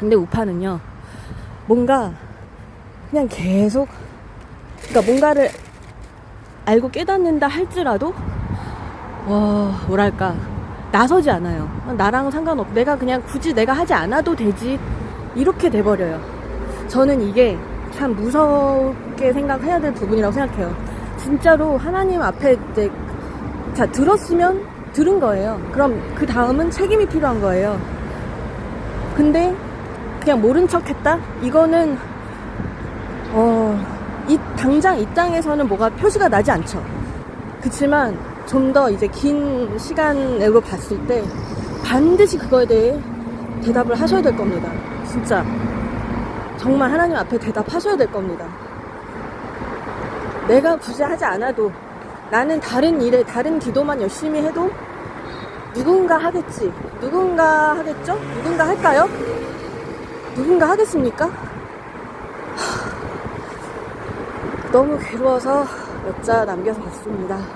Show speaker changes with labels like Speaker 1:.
Speaker 1: 근데 우파는요, 뭔가 그냥 계속, 그러니까 뭔가를 알고 깨닫는다 할지라도, 와, 뭐랄까, 나서지 않아요. 나랑 상관없, 내가 그냥 굳이 내가 하지 않아도 되지. 이렇게 돼버려요. 저는 이게 참 무섭게 생각해야 될 부분이라고 생각해요. 진짜로 하나님 앞에 이제, 자, 들었으면 들은 거예요. 그럼 그 다음은 책임이 필요한 거예요. 근데 그냥 모른 척 했다? 이거는, 어, 이, 당장 이 땅에서는 뭐가 표시가 나지 않죠. 그치만 좀 더 이제 긴 시간으로 봤을 때 반드시 그거에 대해 대답을 하셔야 될 겁니다. 진짜. 정말 하나님 앞에 대답하셔야 될 겁니다. 내가 굳이 하지 않아도 나는 다른 일에, 다른 기도만 열심히 해도 누군가 하겠지. 누군가 하겠죠? 누군가 할까요? 누군가 하겠습니까? 하, 너무 괴로워서 몇 자 남겨서 갔습니다.